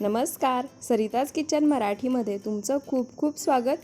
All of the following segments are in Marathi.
नमस्कार. सरिताज किचन मराठीमध्ये तुमचं खूप खूप स्वागत.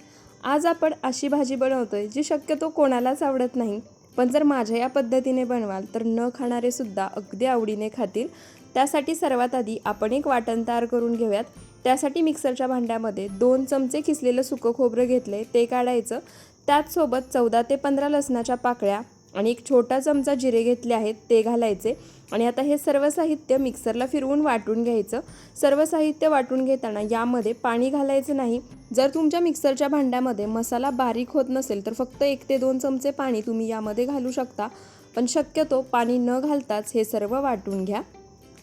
आज आपण अशी भाजी बनवतो आहे जी शक्यतो कोणालाच आवडत नाही पण जर माझ्या या पद्धतीने बनवाल तर न खाणारेसुद्धा अगदी आवडीने खातील. त्यासाठी सर्वात आधी आपण एक वाटण तयार करून घेऊयात. त्यासाठी मिक्सरच्या भांड्यामध्ये दोन चमचे किसलेलं सुकं खोबरं घेतले ते काढायचं. त्याचसोबत चौदा ते पंधरा लसणाच्या पाकळ्या आणि एक छोटा चमचा जिरे घेतले आहेत ते घालायचे. आणि आता हे सर्व साहित्य मिक्सरला फिरवून वाटून घ्यायचं. सर्व साहित्य वाटून घेताना यामध्ये पाणी घालायचं नाही. जर तुमच्या मिक्सरच्या भांड्यामध्ये मसाला बारीक होत नसेल तर फक्त एक ते दोन चमचे पाणी तुम्ही यामध्ये घालू शकता. पण शक्यतो पाणी न घालताच हे सर्व वाटून घ्या.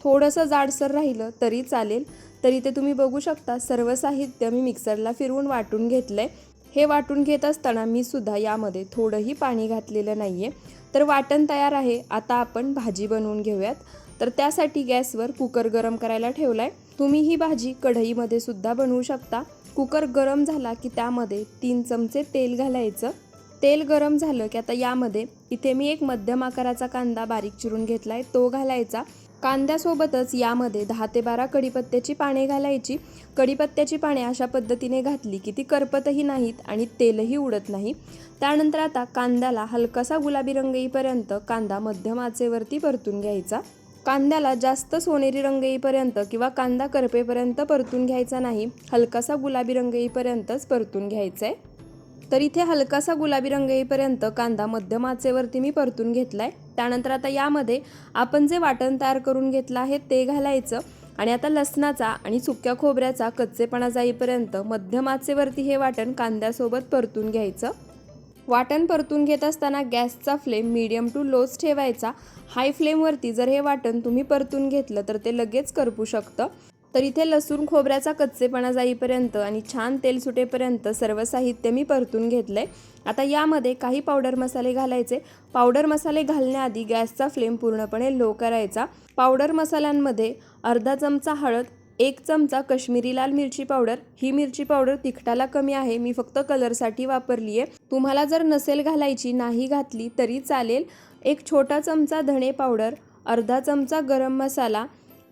थोडंसं जाडसर राहिलं तरी चालेल. तरी ते तुम्ही बघू शकता सर्व साहित्य मी मिक्सरला फिरवून वाटून घेतलं आहे हे वाटून घेत असताना मी सुद्धा यामध्ये थोडंही पाणी घातलेलं नाही आहे तर वाटण तयार आहे. आता आपण भाजी बनवून घेऊयात. तर त्यासाठी गॅसवर कुकर गरम करायला ठेवला आहे तुम्ही ही भाजी कढईमध्ये सुद्धा बनवू शकता. कुकर गरम झाला की त्यामध्ये तीन चमचे तेल घालायचं. तेल गरम झालं की आता यामध्ये इथे मी एक मध्यम आकाराचा कांदा बारीक चिरून घेतला आहे तो घालायचा. कांद्यासोबतच यामध्ये दहा ते बारा कढीपत्त्याची पाने घालायची. कढीपत्त्याची पाने अशा पद्धतीने घातली की ती करपतही नाहीत आणि तेलही उडत नाही. त्यानंतर आता कांद्याला हलकासा गुलाबी रंग येईपर्यंत कांदा मध्यम आचेवरती परतून घ्यायचा. कांद्याला जास्त सोनेरी रंग येईपर्यंत किंवा कांदा करपेपर्यंत परतून घ्यायचा नाही. हलकासा गुलाबी रंग येईपर्यंतच परतून घ्यायचा आहे तर इथे हलकासा गुलाबी रंग येईपर्यंत कांदा मध्यम आचेवरती मी परतून घेतला आहे त्यानंतर आता यामध्ये आपण जे वाटण तयार करून घेतलं आहे ते घालायचं आणि आता लसणाचा आणि सुक्या खोबऱ्याचा कच्चेपणा जाईपर्यंत मध्यम आचेवरती हे वाटण कांद्यासोबत परतून घ्यायचं. वाटण परतून घेत असताना गॅसचा फ्लेम मीडियम टू लोच ठेवायचा. हाय फ्लेमवरती जर हे वाटण तुम्ही परतून घेतलं तर ते लगेच करपू शकतं. तर इथे लसूण खोबऱ्याचा कच्चेपणा जाईपर्यंत आणि छान तेल सुटेपर्यंत सर्व साहित्य मी परतून घेतलं आहे आता यामध्ये काही पावडर मसाले घालायचे. पावडर मसाले घालण्याआधी गॅसचा फ्लेम पूर्णपणे लो करायचा. पावडर मसाल्यांमध्ये अर्धा चमचा हळद एक चमचा कश्मीरी लाल मिरची पावडर ही मिरची पावडर तिखटाला कमी आहे. मी फक्त कलरसाठी वापरली आहे तुम्हाला जर नसेल घालायची नाही घातली तरी चालेल. एक छोटा चमचा धणे पावडर अर्धा चमचा गरम मसाला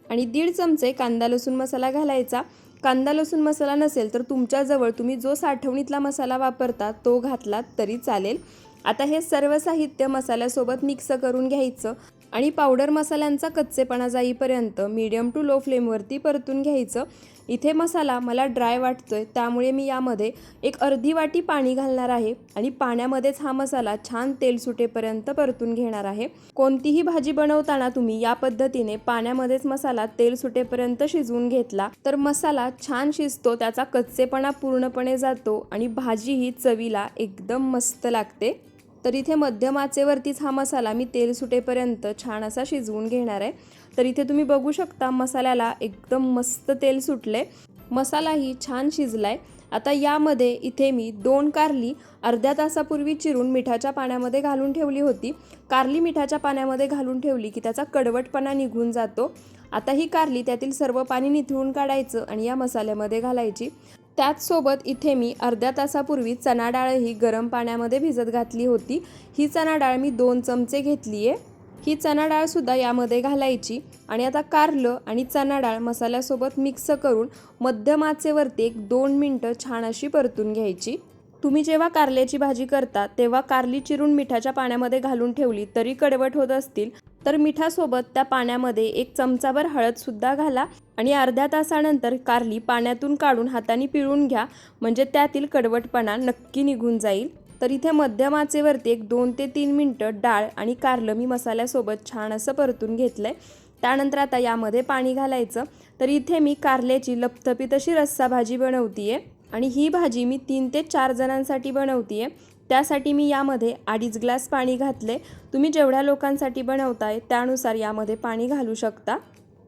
आणि दीड चमचे कांदा लसूण मसाला घालायचा. कांदा लसूण मसाला नसेल तर तुमच्याजवळ तुम्ही जो साठवणीतला मसाला वापरता तो घातलात तरी चालेल. आता हे सर्व साहित्य मसाल्यासोबत मिक्स करून घ्यायचं. आणि पावडर मसाल्यांचा कच्चेपणा जाईपर्यंत मीडियम टू लो फ्लेमवरती परतून घ्यायचं. इथे मसाला मला ड्राय वाटतो आहे त्यामुळे मी यामध्ये एक अर्धी वाटी पाणी घालणार आहे आणि पाण्यामध्येच हा मसाला छान तेल सुटेपर्यंत परतून घेणार आहे. कोणतीही भाजी बनवताना तुम्ही या पद्धतीने पाण्यामध्येच मसाला तेल सुटेपर्यंत शिजवून घेतला तर मसाला छान शिजतो त्याचा कच्चेपणा पूर्णपणे जातो आणि भाजी ही चवीला एकदम मस्त लागते. तर इथे मध्यम आचेवरतीच हा मसाला मी तेल सुटेपर्यंत छान असा शिजवून घेणार आहे. तर इथे तुम्ही बघू शकता मसाल्याला एकदम मस्त तेल सुटले मसालाही छान शिजलाय. आता यामध्ये इथे मी दोन कारली अर्ध्या तासापूर्वी चिरून मिठाच्या पाण्यामध्ये घालून ठेवली होती. कारली मिठाच्या पाण्यामध्ये घालून ठेवली की त्याचा कडवटपणा निघून जातो. आता ही कारली त्यातील सर्व पाणी निथळून काढायचं आणि या मसाल्यामध्ये घालायची. त्याचसोबत इथे मी अर्ध्या तासापूर्वी चणा डाळही गरम पाण्यामध्ये भिजत घातली होती. ही चणा डाळ मी दोन चमचे घेतली आहे ही चणा डाळसुद्धा यामध्ये घालायची आणि आता कारलं आणि चणा डाळ मसाल्यासोबत मिक्स करून मध्यम आचेवरती एक दोन मिनटं छान अशी परतून घ्यायची. तुम्ही जेव्हा कारल्याची भाजी करता तेव्हा कारली चिरून मिठाच्या पाण्यामध्ये घालून ठेवली तरी कडवट होत असतील तर मिठासोबत त्या पाण्यामध्ये एक चमचाभर हळदसुद्धा घाला आणि अर्ध्या तासानंतर कारली पाण्यातून काढून हाताने पिळून घ्या म्हणजे त्यातील कडवटपणा नक्की निघून जाईल. तर इथे मध्यम आचेवरती एक दोन ते तीन मिनटं डाळ आणि कारलं मी मसाल्यासोबत छान असं परतून घेतलं आहे त्यानंतर आता यामध्ये पाणी घालायचं. तर इथे मी कारल्याची लपथपीत अशी रस्सा भाजी बनवती आहे आणि ही भाजी मी तीन ते चार जणांसाठी बनवती आहे त्यासाठी मी यामध्ये अडीच ग्लास पाणी घातले तुम्ही जेवढ्या लोकांसाठी बनवताय त्यानुसार यामध्ये पाणी घालू शकता.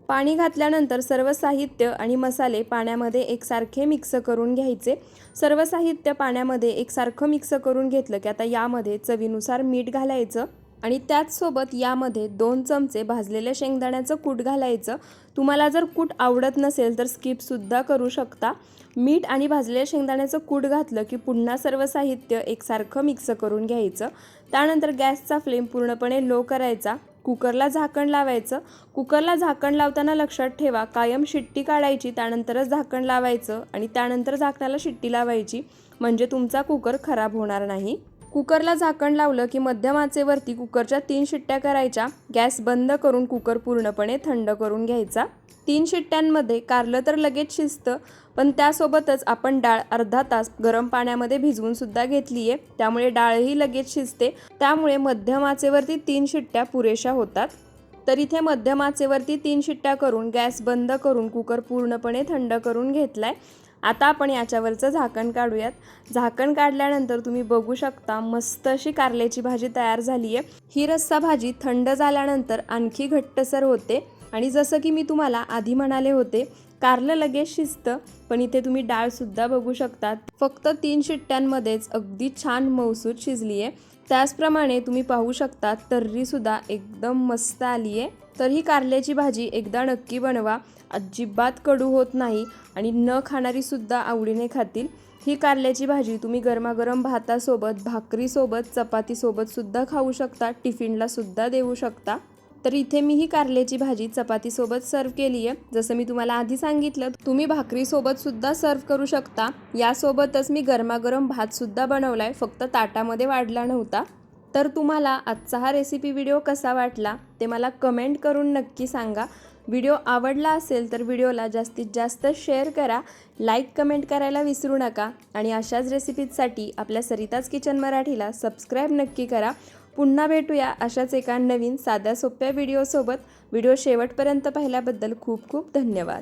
पाणी घातल्यानंतर सर्व साहित्य आणि मसाले पाण्यामध्ये एकसारखे मिक्स करून घ्यायचे. सर्व साहित्य पाण्यामध्ये एकसारखं मिक्स करून घेतलं की आता यामध्ये चवीनुसार मीठ घालायचं. आणि त्याचसोबत यामध्ये दोन चमचे भाजलेल्या शेंगदाण्याचं कूट घालायचं. तुम्हाला जर कूट आवडत नसेल तर स्किपसुद्धा करू शकता. मीठ आणि भाजलेल्या शेंगदाण्याचं कूट घातलं की पुन्हा सर्व साहित्य एकसारखं मिक्स करून घ्यायचं. त्यानंतर गॅसचा फ्लेम पूर्णपणे लो करायचा. कुकरला झाकण लावायचं. कुकरला झाकण लावताना लक्षात ठेवा कायम शिट्टी काढायची त्यानंतरच झाकण लावायचं आणि त्यानंतर झाकणाला शिट्टी लावायची. म्हणजे तुमचा कुकर खराब होणार नाही. कुकरला झाकण लावलं की मध्यम आचेवरती कुकरच्या तीन शिट्ट्या करायच्या. गॅस बंद करून कुकर पूर्णपणे थंड करून घ्यायचा. तीन शिट्ट्यांमध्ये कारलं तर लगेच शिजतं पण त्यासोबतच आपण डाळ अर्धा तास गरम पाण्यामध्ये भिजवून सुद्धा घेतली आहे त्यामुळे डाळही लगेच शिजते. त्यामुळे मध्यम आचेवरती तीन शिट्ट्या पुरेशा होतात. तर इथे मध्यम आचेवरती तीन शिट्ट्या करून गॅस बंद करून कुकर पूर्णपणे थंड करून घेतलाय. आता आपण याच्यावरचं झाकण काढूयात. झाकण काढल्यानंतर तुम्ही बघू शकता मस्त अशी कारल्याची भाजी तयार झाली आहे ही रस्सा भाजी थंड झाल्यानंतर आणखी घट्टसर होते. आणि जसं की मी तुम्हाला आधी म्हणाले होते कारलं लगेच शिजतं पण इथे तुम्ही डाळसुद्धा बघू शकतात. फक्त तीन शिट्ट्यांमध्येच अगदी छान मौसूद शिजली आहे त्याचप्रमाणे तुम्ही पाहू शकता तर्रीसुद्धा एकदम मस्त आली आहे तर ही कारल्याची भाजी एकदा नक्की बनवा. अजिबात कडू होत नाही आणि न खाणारीसुद्धा आवडीने खातील. ही कारल्याची भाजी तुम्ही गरमागरम भातासोबत भाकरीसोबत चपातीसोबतसुद्धा खाऊ शकता टिफिनलासुद्धा देऊ शकता. तर इथे मी ही कारल्याची भाजी चपातीसोबत सर्व केली आहे जसं मी तुम्हाला आधी सांगितलं तुम्ही भाकरीसोबत सुद्धा सर्व करू शकता. यासोबतच मी गरमागरम भातसुद्धा बनवला आहे फक्त ताटामध्ये वाढला नव्हता. तर तुम्हाला आजचा हा रेसिपी व्हिडिओ कसा वाटला ते मला कमेंट करून नक्की सांगा. व्हिडिओ आवडला असेल तर व्हिडिओला जास्तीत जास्त शेअर करा. लाईक कमेंट करायला विसरू नका. आणि अशाच रेसिपीजसाठी आपल्या सरिताज किचन मराठीला सबस्क्राईब नक्की करा. पुन्हा भेटूया अशाच एका नवीन साध्या सोप्या व्हिडिओसोबत व्हिडिओ शेवटपर्यंत पाहिल्याबद्दल खूप खूप धन्यवाद.